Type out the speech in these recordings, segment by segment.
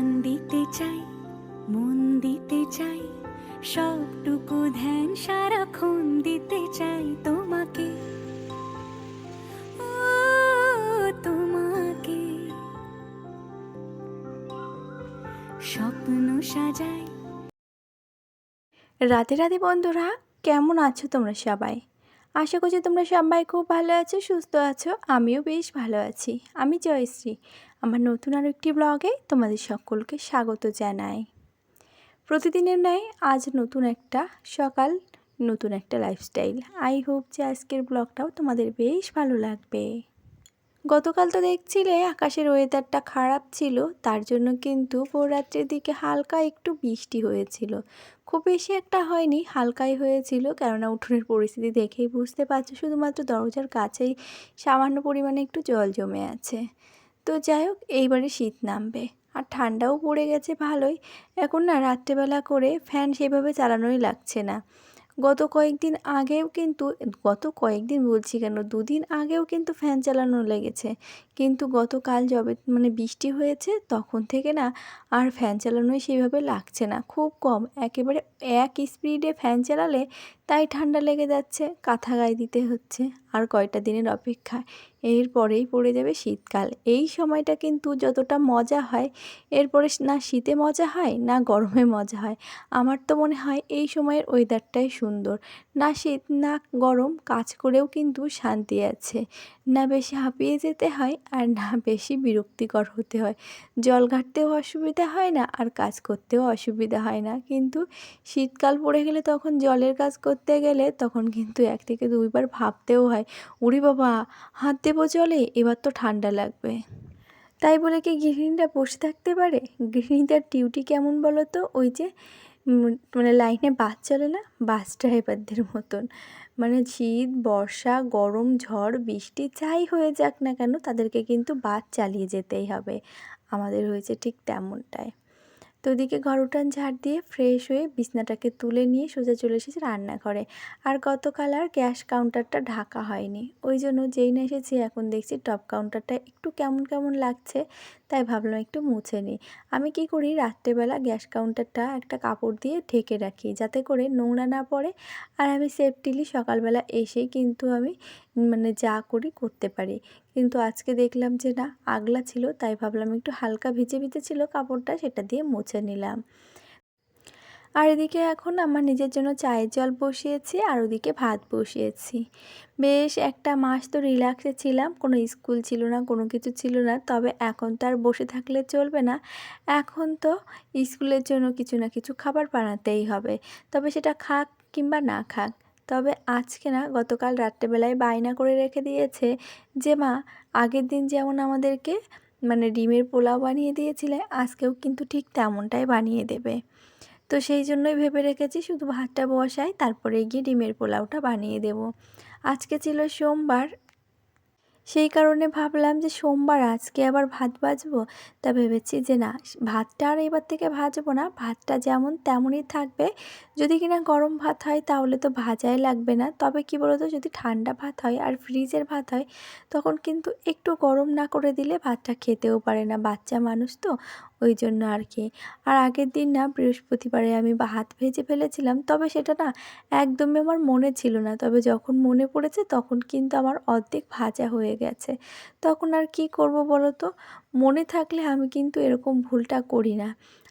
প্রাণ দিতে চাই মন দিতে চাই, সবটুকু ধ্যান সারাক্ষণ দিতে চাই তোমাকে। তোমাকে। স্বপ্ন সাজাই। রাতে রাতে বন্ধুরা, কেমন আছো তোমরা সবাই? আশা করছি তোমরা সবাই খুব ভালো আছো, সুস্থ আছো, আমিও বেশ ভালো আছি। আমি জয়শ্রী আমার নতুন আর একটি ব্লগে তোমাদের সকলকে স্বাগত জানাই। প্রতিদিনের ন্যায় আজ নতুন একটা, সকাল নতুন একটা লাইফস্টাইল আই হোপ যে আজকের ব্লগটাও তোমাদের বেশ ভালো লাগবে। গতকাল তো দেখছিলে আকাশের ওয়েদারটা খারাপ ছিল, তার জন্য কিন্তু ভোররাত্রের দিকে হালকা একটু বৃষ্টি হয়েছিল। খুব বেশি একটা হয়নি, হালকাই হয়েছিল, কেননা উঠোনের পরিস্থিতি দেখেই বুঝতে পারছ, শুধুমাত্র দরজার কাছেই সামান্য পরিমাণে একটু জল জমে আছে। তো যাই হোক, এইবারে শীত নামবে। আর ঠান্ডাও পড়ে গেছে ভালোই। এখন না রাত্রেবেলা করে ফ্যান সেভাবে চালানোই লাগছে না। গত কয়েকদিন আগেও কিন্তু, গত কয়েকদিন বলছি কেন, দুদিন আগেও কিন্তু ফ্যান চালানো লেগেছে। কিন্তু গতকাল যবে মানে বৃষ্টি হয়েছে, তখন থেকে না আর ফ্যান চালানোই সেইভাবে লাগছে না। খুব কম, একেবারে এক স্পিডে ফ্যান চালালে তাই ঠান্ডা লেগে যাচ্ছে, কাঁথা গায়ে দিতে হচ্ছে। আর কয়টা দিনের অপেক্ষা এরপরেই পড়ে যাবে শীতকাল। এই সময়টা কিন্তু যতটা মজা হয়, এরপরে না শীতে মজা হয়, না গরমে মজা হয়। আমার তো মনে হয় এই সময়ের ওয়েদারটাই সুন্দর। না শীত, না গরম, কাজ করেও কিন্তু শান্তি আছে। না বেশি হাঁপিয়ে যেতে হয় আর না বেশি বিরক্তিকর হতে হয়। জল ঘাটতেও অসুবিধা হয় না আর কাজ করতেও অসুবিধা হয় না। কিন্তু শীতকাল পড়ে গেলে তখন জলের কাজ করতে গেলে তখন কিন্তু এক থেকে দুইবার ভাবতেও হয় উড়ি বাবা হাত দেবো জলে, এবার তো ঠান্ডা লাগবে। তাই বলে কি গৃহিণীরা বসে থাকতে পারে? গৃহিণীদের ডিউটি কেমন বলো তো? ওই যে মানে লাইনে বাস চলে না? বাস ড্রাইভারদের মতন। মানে শীত, বর্ষা, গরম, ঝড়, বৃষ্টি, যাই হয়ে যাক না কেন, তাদেরকে কিন্তু বাস চালিয়ে যেতেই হবে। আমাদের হয়েছে ঠিক তেমনটাই। তো ওদিকে ঘর উঠান ঝাড় দিয়ে ফ্রেশ হয়ে বিছনাটাকে তুলে নিয়ে সোজা চলে এসেছি রান্নাঘরে। আর গতকাল আর গ্যাস কাউন্টারটা ঢাকা হয়নি। ওই জন্য যেই না এসেছি, এখন দেখছি টপ কাউন্টারটা একটু কেমন কেমন লাগছে, তাই ভাবলাম একটু মুছে নিই। আমি কি করি, রাত্রেবেলা গ্যাস কাউন্টারটা একটা কাপড় দিয়ে ঢেকে রাখি, যাতে করে নোংরা না পড়ে। আর আমি সেফটিলি সকালবেলা এসেই কিন্তু আমি মানে যা করি করতে পারি। কিন্তু আজকে দেখলাম যে না, আগলা ছিল, তাই ভাবলাম একটু হালকা ভিজে ভিজে ছিল কাপড়টা, সেটা দিয়ে মুছে নিলাম। আর এদিকে এখন আমার নিজের জন্য চায়ের জল বসিয়েছি, আর ওদিকে ভাত বসিয়েছি। বেশ একটা মাস তো রিল্যাক্সে ছিলাম, কোনো স্কুল ছিল না, কোনো কিছু ছিল না, তবে এখন তো আর বসে থাকলে চলবে না। এখন তো স্কুলের জন্য কিছু না কিছু খাবার বানাতেই হবে, তবে সেটা খাক কিংবা না খাক তবে আজকে না গতকাল রাত্রেবেলায় বায়না করে রেখে দিয়েছে যে, মা, আগের দিন যেমন আমাদেরকে মানে ডিমের পোলাও বানিয়ে দিয়েছিলে, আজকেও কিন্তু ঠিক তেমনটাই বানিয়ে দেবে। তো সেই জন্যই ভেবে রেখেছি শুধু ভাতটা বসাই, তারপরে গিয়ে ডিমের পোলাওটা বানিয়ে দেব। আজকে ছিল সোমবার সেই কারণে ভাবলাম যে সোমবার আজকে আবার ভাত ভাজবো। তা ভেবেছি যে না ভাতটা আর এবার থেকে ভাজবো না, ভাতটা যেমন তেমনই থাকবে। যদি কিনা গরম ভাত হয় তাহলে তো ভাজাই লাগবে না। তবে কি বলতো, যদি ঠান্ডা ভাত হয় আর ফ্রিজের ভাত হয়, তখন কিন্তু একটু গরম না করে দিলে ভাতটা খেতেও পারে না। বাচ্চা মানুষ তো ওই জন্য আর কি। আর আগের দিন না বৃহস্পতিবারে আমি হাত ভেজে ফেলেছিলাম, তবে সেটা না একদমই আমার মনে ছিল না। তবে যখন মনে পড়েছে তখন কিন্তু আমার অর্ধেক ভাজা হয়ে গেছে। তখন আর কি করব বলো তো মনে থাকলে আমি কিন্তু এরকম ভুলটা করি না।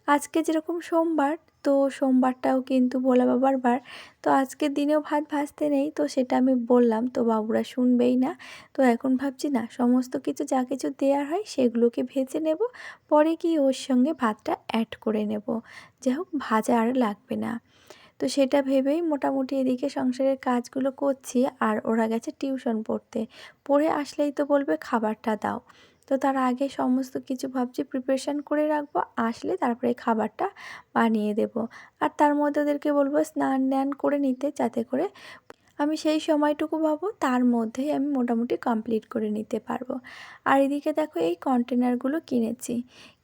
আজকে যেরকম সোমবার তো সোমবারটাও কিন্তু ভোলা বাবার বার। তো আজকের দিনেও ভাত ভাজতে নেই, তো সেটা আমি বললাম, তো বাবুরা শুনবেই না। তো এখন ভাবছি, না, সমস্ত কিছু যা কিছু দেওয়ার হয় সেগুলোকে ভেজে নেব, পরে কি ওর সঙ্গে ভাতটা অ্যাড করে নেব। যাই হোক, ভাজা আর লাগবে না। তো সেটা ভেবেই মোটামুটি এদিকে সংসারের কাজগুলো করছি, আর ওরা গেছে টিউশন পড়তে। পড়ে আসলেই তো বলবে, খাবারটা দাও। তো তার আগে সমস্ত কিছু ভাবছি প্রিপারেশান করে রাখব, আসলে তারপরে খাবারটা বানিয়ে দেব। আর তার মধ্যে ওদেরকে বলব স্নান টান করে নিতে যাতে করে আমি সেই সময়টুকু ভাবো তার মধ্যেই আমি মোটামুটি কমপ্লিট করে নিতে পারব। আর এদিকে দেখো এই কন্টেনারগুলো কিনেছি।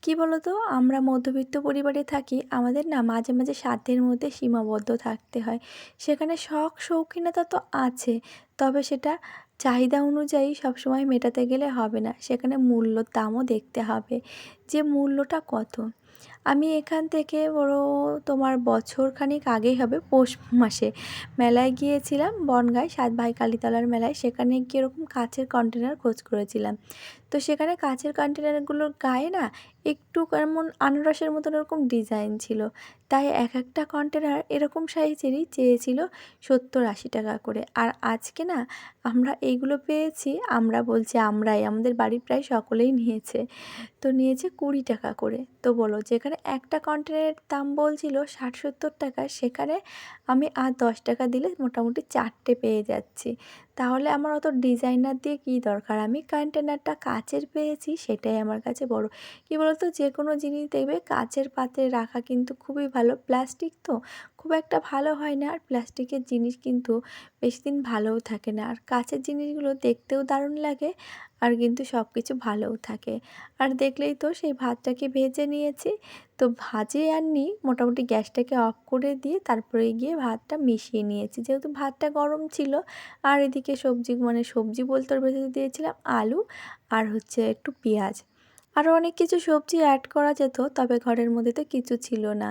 কি বলো তো আমরা মধ্যবিত্ত পরিবারে থাকি, আমাদের না মাঝে মাঝে সাধ্যের মধ্যে সীমাবদ্ধ থাকতে হয়। সেখানে শখ, শৌখিনতা তো আছে, তবে সেটা চাহিদা অনুযায়ী সবসময় মেটাতে গেলে হবে না। সেখানে মূল্য দামও দেখতে হবে। যে মূল্যটা কত? আমি এখান থেকে বড় তোমার বছর খানিক আগেই হবে, পৌষ মাসে মেলায় গিয়েছিলাম, বনগাঁয় সাত ভাই কালীতলার মেলায়। সেখানে গিয়ে এরকম কাছের কন্টেনার খোঁজ করেছিলাম। তো সেখানে কাচের কন্টেনারগুলোর গায়ে না একটু কেমন আনারসের মতন ওরকম ডিজাইন ছিল। তাই এক একটা কন্টেনার এরকম সাইজেরই চেয়েছিল সত্তর আশি টাকা করে। আর আজকে না আমরা এইগুলো পেয়েছি, আমরা বলছি আমরাই, আমাদের বাড়ির প্রায় সকলেই নিয়েছে। তো নিয়েছে কুড়ি টাকা করে। তো বলো, যেখানে একটা কন্টেনারের দাম বলছিল ষাট সত্তর টাকা, সেখানে আমি আর দশ টাকা দিলে মোটামুটি চারটে পেয়ে যাচ্ছি। তাহলে আমার অত ডিজাইনার দিয়ে কী দরকার? আমি কন্টেনারটা কাচের পেয়েছি সেটাই আমার কাছে বড়। কি বলতো? যে কোনো জিনিস দেখবে কাচের পাত্রে রাখা কিন্তু খুবই ভালো। প্লাস্টিক তো খুব একটা ভালো হয় না। আর প্লাস্টিকের জিনিস কিন্তু বেশি দিন ভালোও থাকে না। আর কাচের জিনিসগুলো দেখতেও দারুণ লাগে। আর কিন্তু সব কিছু ভালোও থাকে। আর দেখলেই তো সেই ভাতটাকে ভেজে নিয়েছি। তো ভাজে আর নি, মোটামুটি গ্যাসটাকে অফ করে দিয়ে তারপরে গিয়ে ভাতটা মিশিয়ে নিয়েছি। যেহেতু ভাতটা গরম ছিল, আর এদিকে সবজি মানে সবজি বলতে ওর ভেতরে দিয়েছিলাম আলু আর হচ্ছে একটু পেঁয়াজ। আরও অনেক কিছু সবজি অ্যাড করা যেত, তবে ঘরের মধ্যে তো কিছু ছিল না।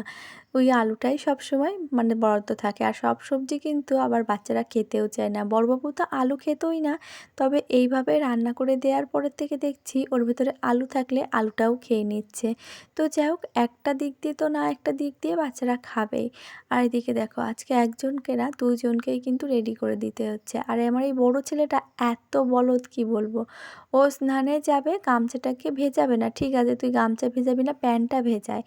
ওই আলুটাই সব সময় মানে বরাদ্দ থাকে। আর সব সবজি কিন্তু আবার বাচ্চারা খেতেও চায় না। বড়বাবু তো আলু খেতই না, তবে এইভাবে রান্না করে দেওয়ার পরের থেকে দেখছি ওর ভেতরে আলু থাকলে আলুটাও খেয়ে নিচ্ছে। তো যাই হোক, একটা দিক দিয়ে তো না, একটা দিক দিয়ে বাচ্চারা খাবেই আর এদিকে দেখো, আজকে একজনকে না, দুইজনকেই কিন্তু রেডি করে দিতে হচ্ছে। আর আমার এই বড়ো ছেলেটা এত বলদ, কি বলব? ও স্নানে যাবে, গামছাটাকে ভেজাবে না। ঠিক আছে, তুই গামছা ভেজাবি না, প্যান্টটা ভেজায়।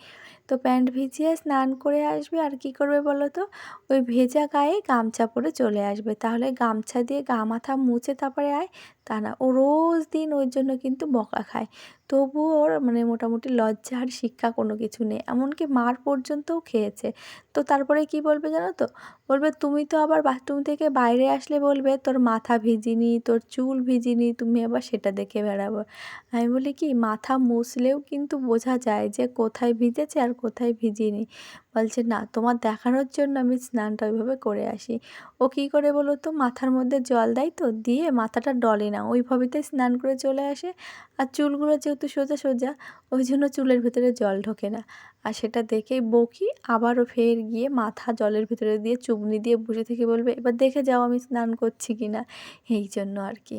তো প্যান্ট ভিজিয়ে স্নান করে আসবে, আর কি করবে বলো তো? ওই ভেজা গায়ে গামছা পরে চলে আসবে। তাহলে গামছা দিয়ে গা মাথা মুছে তারপরে আয়। তা না ও রোজ দিন ওর জন্য কিন্তু বকা খায়। তবুও ওর মানে মোটামুটি লজ্জা আর শিক্ষা কোনো কিছু নেই। এমনকি মার পর্যন্তও খেয়েছে। তো তারপরে কি বলবে জানো তো? বলবে, তুমি তো আবার বাথরুম থেকে বাইরে আসলে বলবে, তোর মাথা ভিজিনি, তোর চুল ভিজিনি, তুমি আবার সেটা দেখে বেড়াবো। আমি বলি, কি? মাথা মুছলেও কিন্তু বোঝা যায় যে কোথায় ভিজেছে আর কোথায় ভিজিনি। বলছে, না, তোমার দেখানোর জন্য আমি স্নানটা ওইভাবে করে আসি। ও কী করে বলো তো, মাথার মধ্যে জল দেয় তো, দিয়ে মাথাটা ডলে না। ওইভাবেতে স্নান করে চলে আসে। আর চুলগুলো যেহেতু সোজা সোজা, ওই জন্য চুলের ভিতরে জল ঢোকে না। আর সেটা দেখেই বকি আবারও ফের গিয়ে মাথা জলের ভিতরে দিয়ে চুবনি দিয়ে বসে থেকে বলবে, এবার দেখে যাও আমি স্নান করছি কি না। এই জন্য আর কি।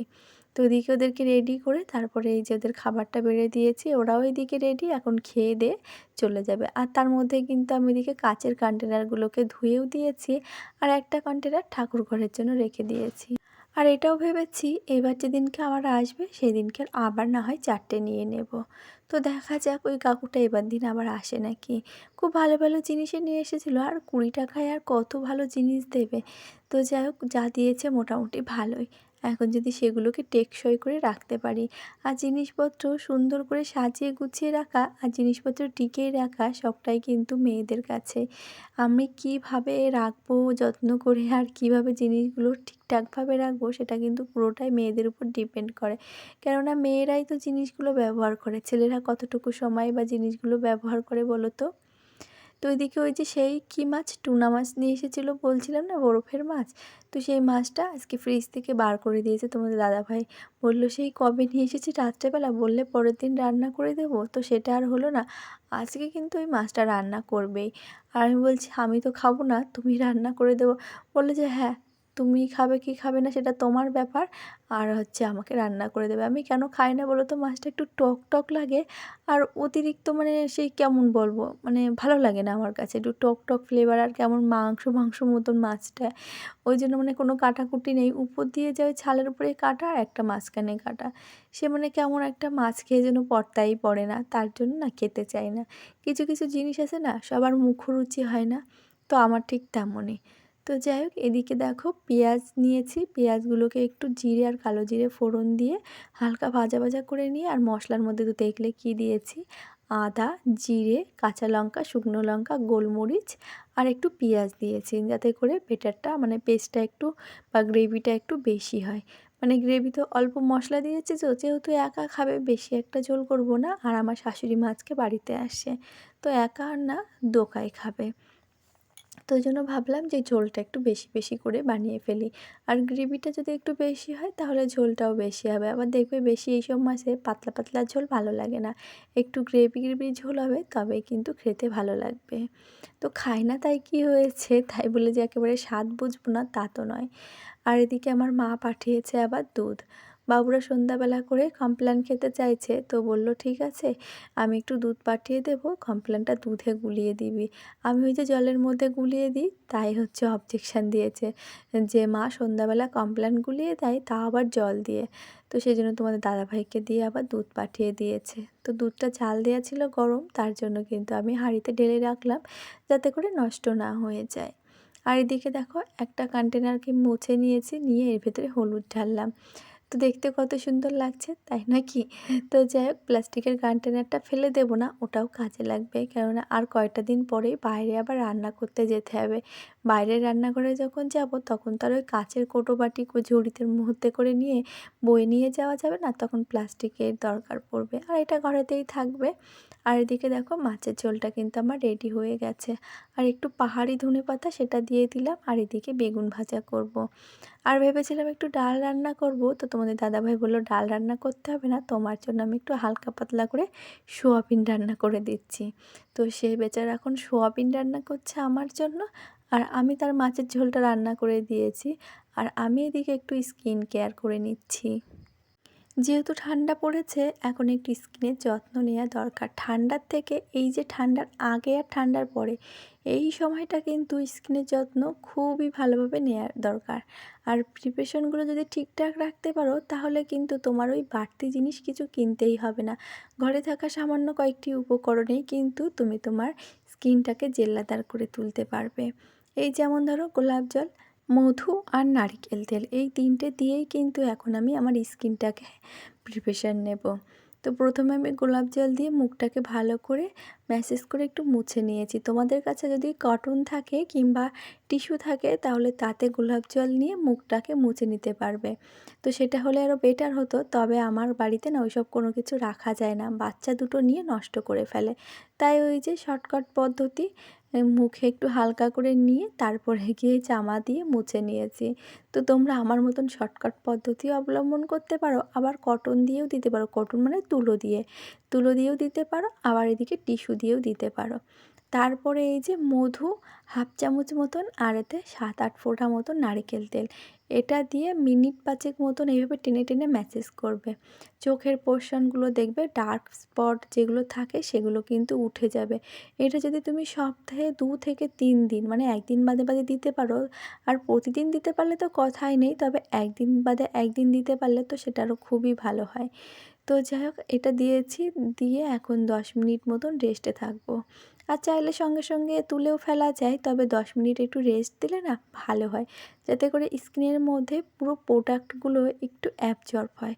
তো ওদিকে ওদেরকে রেডি করে তারপরে এই যে ওদের খাবারটা বেড়ে দিয়েছি, ওরাও এদিকে রেডি এখন খেয়ে দিয়ে চলে যাবে। আর তার মধ্যে কিন্তু আমি এদিকে কাচের কন্টেনারগুলোকে ধুয়েও দিয়েছি আর একটা কন্টেনার ঠাকুর ঘরের জন্য রেখে দিয়েছি। আর এটাও ভেবেছি এবার যেদিনকে আমার আসবে সেদিনকে আবার না হয় চারটে নিয়ে নেব। তো দেখা যাক ওই কাকুটা এবার দিন আবার আসে নাকি। খুব ভালো ভালো জিনিসে নিয়ে এসেছিল আর কুড়ি টাকায় আর কত ভালো জিনিস দেবে। তো যাই হোক, যা দিয়েছে মোটামুটি ভালোই। এখন যদি সেগুলোকে টেকসই করে রাখতে পারি। আর জিনিসপত্র সুন্দর করে সাজিয়ে গুছিয়ে রাখা আর জিনিসপত্র টিকিয়ে রাখা সবটাই কিন্তু মেয়েদের কাছে। আমি কীভাবে রাখব, যত্ন করে আর কীভাবে জিনিসগুলো ঠিকঠাকভাবে রাখব সেটা কিন্তু পুরোটাই মেয়েদের উপর ডিপেন্ড করে। কেননা মেয়েরাই তো জিনিসগুলো ব্যবহার করে। ছেলেরা কতটুকু সময় বা জিনিসগুলো ব্যবহার করে বলো তো? তো ওইদিকে ওই যে সেই কি মাছ? টুনা মাছ নিয়ে এসেছিল বলছিলাম না, বরফের মাছ? তো সেই মাছটা আজকে ফ্রিজ থেকে বার করে দিয়েছে। তোমাদের দাদাভাই বলল, সেই কবে নিয়ে এসেছি রাত্রেবেলা। বললে পরের দিন রান্না করে দেব। তো সেটা আর হলো না। আজকে কিন্তু ওই মাছটা রান্না করবেই। আর আমি বলছি, আমি তো খাব না, তুমি রান্না করে দেবো। বলল যে হ্যাঁ। তুমি খাবে কি খাবে না সেটা তোমার ব্যাপার। আর হচ্ছে আমাকে রান্না করে দেবে। আমি কেন খাই না বলো তো? মাছটা একটু টক টক লাগে। আর অতিরিক্ত মানে সেই কেমন বলব? মানে ভালো লাগে না আমার কাছে। একটু টক টক ফ্লেভার আর কেমন মাংস মাংস মতন মাছটা। ওই জন্য মানে কোনো কাটাকুটি নেই। উপর দিয়ে যে ওই ছালের উপরে কাটা আর একটা মাঝখানে কাটা। সে মানে কেমন একটা মাছ খেয়ে যেন পড়তাই পড়ে না। তার জন্য না খেতে চাই না। কিছু কিছু জিনিস আছে না, সবার মুখরুচি হয় না। তো আমার ঠিক তেমনই। তো যাই হোক, এদিকে দেখো পেঁয়াজ নিয়েছি। পেঁয়াজগুলোকে একটু জিরে আর কালো জিরে ফোড়ন দিয়ে হালকা ভাজা ভাজা করে নিয়ে আর মশলার মধ্যে তো দেখলে কি দিয়েছি? আদা, জিরে, কাঁচা লঙ্কা, শুকনো লঙ্কা, গোলমরিচ আর একটু পেঁয়াজ দিয়েছি যাতে করে বেটারটা মানে পেস্টটা একটু বা গ্রেভিটা একটু বেশি হয়। মানে গ্রেভি তো অল্প মশলা দিয়েছি তো, যেহেতু একা খাবে বেশি একটা ঝোল করব না। আর আমার শাশুড়ি মাছকে বাড়িতে আসে, তো একা আর না, দোকায় খাবে। তো ওই জন্য ভাবলাম যে ঝোলটা একটু বেশি বেশি করে বানিয়ে ফেলি। আর গ্রেভিটা যদি একটু বেশি হয়, তাহলে ঝোলটাও বেশি হবে। আবার দেখবে বেশি এইসব মাছে পাতলা পাতলা ঝোল ভালো লাগে না। একটু গ্রেভি গ্রেভি ঝোল হবে, তবে কিন্তু খেতে ভালো লাগবে। তো খাই না, তাই কি হয়েছে? তাই বলে যে একেবারে স্বাদ বুঝব না, তা তো নয়। আর এদিকে আমার মা পাঠিয়েছে আবার দুধ। বাবুরা সন্ধ্যাবেলা করে কমপ্ল্যান খেতে চাইছে। তো বলল, ঠিক আছে, আমি একটু দুধ পাঠিয়ে দেবো কমপ্ল্যানটা দুধে গুলিয়ে দিবি। আমি ওই যে জলের মধ্যে গুলিয়ে দিই, তাই হচ্ছে অবজেকশান দিয়েছে। যে মা সন্ধ্যাবেলা কমপ্ল্যান গুলিয়ে দেয় তা আবার জল দিয়ে। তো সেই জন্য তোমাদের দাদাভাইকে দিয়ে আবার দুধ পাঠিয়ে দিয়েছে। তো দুধটা জাল দেওয়া ছিল গরম, তার জন্য কিন্তু আমি হাঁড়িতে ঢেলে রাখলাম, যাতে করে নষ্ট না হয়ে যায়। আর এদিকে দেখো, একটা কন্টেনারকে মুছে নিয়েছি, নিয়ে এর ভেতরে হলুদ ঢাললাম। তো দেখতে কত সুন্দর লাগছে, তাই না কি? তো যাই হোক, প্লাস্টিকের কন্টেনারটা ফেলে দেবো না, ওটাও কাজে লাগবে। কেননা আর কয়টা দিন পরেই বাইরে আবার রান্না করতে যেতে হবে। বাইরে রান্নাঘরে যখন যাব, তখন তার ওই কাচের কোটো বাটি ঝুড়িতে মুহূর্তে করে নিয়ে বয়ে নিয়ে যাওয়া যাবে না, তখন প্লাস্টিকের দরকার পড়বে। আর এটা ঘরেতেই থাকবে। আর এদিকে দেখো, মাছের ঝোলটা কিন্তু আমার রেডি হয়ে গেছে। আর একটু পাহাড়ি ধনে পাতা সেটা দিয়ে দিলাম, আর এদিকে বেগুন ভাজা করব। আর ভেবেছিলাম একটু ডাল রান্না করব। তো তোমাদের দাদাভাই বলল, ডাল রান্না করতে হবে না, তোমার জন্য আমি একটু হালকা পাতলা করে সোয়াবিন রান্না করে দিচ্ছি। তো সে বেচারা এখন সোয়াবিন রান্না করছে আমার জন্য, আর আমি তার মাছের ঝোলটা রান্না করে দিয়েছি। আর আমি এদিকে একটু স্কিন কেয়ার করে নিচ্ছি। যেহেতু ঠান্ডা পড়েছে, এখন একটু স্কিনের যত্ন নেওয়া দরকার। ঠান্ডার থেকে এই যে ঠান্ডার আগে আর ঠান্ডার পরে, এই সময়টা কিন্তু স্কিনের যত্ন খুবই ভালোভাবে নেওয়ার দরকার। আর প্রিপারেশনগুলো যদি ঠিকঠাক রাখতে পারো, তাহলে কিন্তু তোমার ওই বাড়তি জিনিস কিছু কিনতেই হবে না। ঘরে থাকা সামান্য কয়েকটি উপকরণেই কিন্তু তুমি তোমার স্কিনটাকে জেল্লাদার করে তুলতে পারবে। এই যেমন ধরো, গোলাপ জল মধু আর নারকেল তেল, এই তিনটে দিয়েই কিন্তু এখন আমি আমার স্কিনটাকে প্রিপারেশান নেব। তো প্রথমে আমি গোলাপ জল দিয়ে মুখটাকে ভালো করে ম্যাসেজ করে একটু মুছে নিয়েছি। তোমাদের কাছে যদি কটন থাকে কিংবা টিস্যু থাকে, তাহলে তাতে গোলাপ জল নিয়ে মুখটাকে মুছে নিতে পারবে। তো সেটা হলে আরও বেটার হতো, তবে আমার বাড়িতে না ওইসব কোনো কিছু রাখা যায় না। বাচ্চা দুটো নিয়ে নষ্ট করে ফেলে। তাই ওই যে শর্টকাট পদ্ধতি মুখে একটু হালকা করে নিয়ে তারপরে গিয়ে জামা দিয়ে মুছে নিয়েছি। তো তোমরা আমার মতন শর্টকাট পদ্ধতি অবলম্বন করতে পারো, আবার কটন দিয়েও দিতে পারো। কটন মানে তুলো দিয়ে। তুলো দিয়েও দিতে পারো, আবার এদিকে টিস্যু দিয়েও দিতে পারো। তারপরে এই যে মধু, হাফ চামচ মতন আর এতে সাত আট ফোঁটা মতন নারকেল তেল। এটা দিয়ে মিনিট পাঁচেক মতন এইভাবে টেনে টেনে ম্যাসেজ করবে। চোখের পোর্শনগুলো দেখবে, ডার্ক স্পট যেগুলো থাকে সেগুলো কিন্তু উঠে যাবে। এটা যদি তুমি সপ্তাহে দু থেকে তিন দিন মানে একদিন বাদে বাদে দিতে পারো, আর প্রতিদিন দিতে পারলে তো কথাই নেই, তবে একদিন বাদে একদিন দিতে পারলে তো সেটা আরও খুবই ভালো হয়। তো যাই হোক, এটা দিয়েছি, দিয়ে এখন দশ মিনিট মতন রেস্টে থাকব। আর চাইলে সঙ্গে সঙ্গে তুলেও ফেলা যায়, তবে দশ মিনিট একটু রেস্ট দিলে না ভালো হয়। যাতে করে স্কিনের মধ্যে পুরো প্রোডাক্টগুলো একটু অ্যাবজর্ব হয়।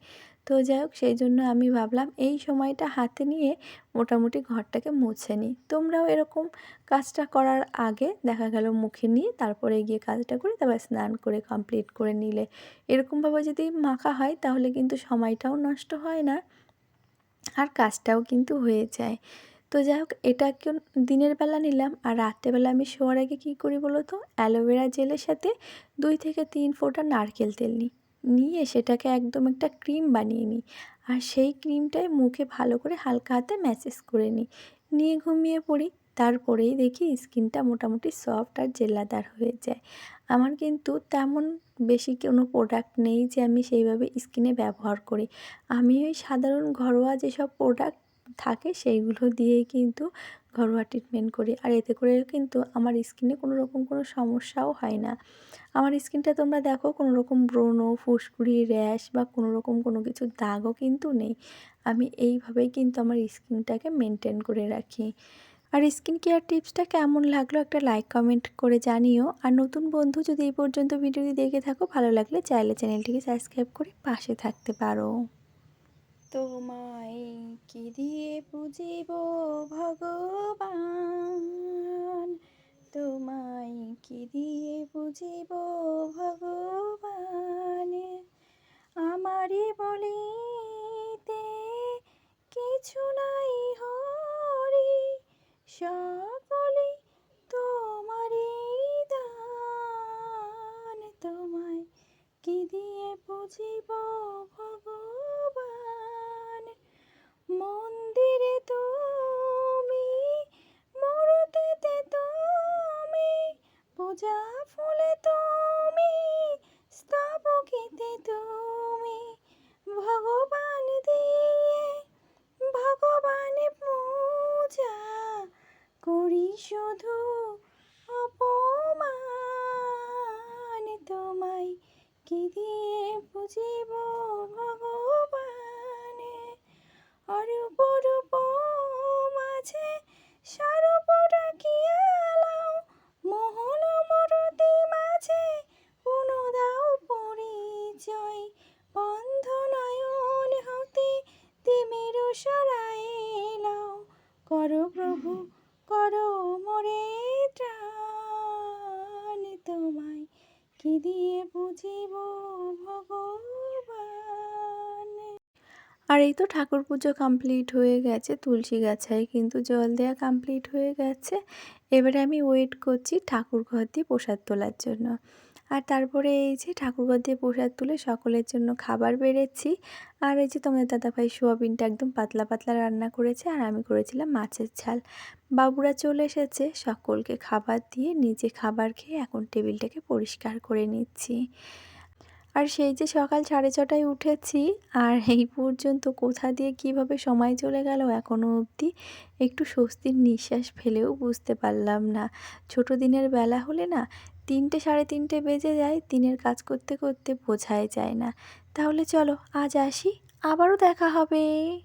তো যাই হোক, সেই জন্য আমি ভাবলাম এই সময়টা হাতে নিয়ে মোটামুটি ঘরটাকে মুছে নিই। তোমরাও এরকম কাজটা করার আগে দেখা গেল মুখে নিয়ে তারপরে গিয়ে কাজটা করে তারপর স্নান করে কমপ্লিট করে নিলে। এরকমভাবে যদি মাখা হয়, তাহলে কিন্তু সময়টাও নষ্ট হয় না, আর কাজটাও কিন্তু হয়ে যায়। তো যাই হোক এটা কেউ দিনের বেলা নিলাম। আর রাত্রেবেলা আমি শোয়ার আগে কী করি বলো তো? অ্যালোভেরা জেলের সাথে দুই থেকে তিন ফোঁটা নারকেল তেল নিই নিয়ে সেটাকে একদম একটা ক্রিম বানিয়ে নিই। আর সেই ক্রিমটাই মুখে ভালো করে হালকা হাতে ম্যাসেজ করে নিই। নিয়ে ঘুমিয়ে পড়ি। তারপরেই দেখি স্কিনটা মোটামুটি সফট আর জেল্লাদার হয়ে যায়। আমার কিন্তু তেমন বেশি কোনো প্রোডাক্ট নেই যে আমি সেইভাবে স্কিনে ব্যবহার করি। আমি ওই সাধারণ ঘরোয়া যেসব প্রোডাক্ট থাকে, সেইগুলো দিয়েই কিন্তু ঘরোয়া ট্রিটমেন্ট করি। আর এতে করে কিন্তু আমার স্কিনে কোনো রকম কোনো সমস্যাও হয় না। আমার স্কিনটা তোমরা দেখো, কোনো রকম ব্রণ, ফুসকুড়ি র্যাশ বা কোনো রকম কোনো কিছু দাগও কিন্তু নেই। আমি এইভাবেই কিন্তু আমার স্কিনটাকে মেনটেন করে রাখি। আর স্কিন কেয়ার টিপসটা কেমন লাগল একটা লাইক কমেন্ট করে জানিও। আর নতুন বন্ধু যদি এই পর্যন্ত ভিডিওটি দেখে থাকো, ভালো লাগলে চাইলে চ্যানেলটিকে সাবস্ক্রাইব করে পাশে থাকতে পারো। তোমায় কি দিয়ে পুজিব ভগবান? তোমায় কি দিয়ে পুজিব ভগবান? প্রভু করো মোরে ত্রাণ। তোমায় কি দিয়ে বুঝিব ভগবান? আর এই তো ঠাকুর পুজো কমপ্লিট হয়ে গেছে, তুলসী গাছায় কিন্তু জল দেওয়া কমপ্লিট হয়ে গেছে। এবারে আমি ওয়েট করছি ঠাকুর ঘর দিয়ে প্রসাদ তোলার জন্য। আর তারপরে এই যে ঠাকুর দিয়ে প্রসাদ তুলে সকলের জন্য খাবার বেড়েছি। আর এই যে তোমাদের দাদাভাই সোয়াবিনটা একদম পাতলা পাতলা রান্না করেছে আর আমি করেছিলাম মাছের ঝাল। বাবুরা চলে এসেছে, সকলকে খাবার দিয়ে নিজে খাবার খেয়ে এখন টেবিলটাকে পরিষ্কার করে নিচ্ছি। আর সেই যে সকাল সাড়ে ছটায় উঠেছি, আর এই পর্যন্ত কোথা দিয়ে কীভাবে সময় চলে গেল এখনও অবধি একটু স্বস্তির নিঃশ্বাস ফেলেও বুঝতে পারলাম না। ছোট দিনের বেলা হলে না তিনটে সাড়ে তিনটে বেজে যায়, দিনের কাজ করতে করতে বোঝাই যায় না। তাহলে চলো আজ আসি, আবারও দেখা হবে।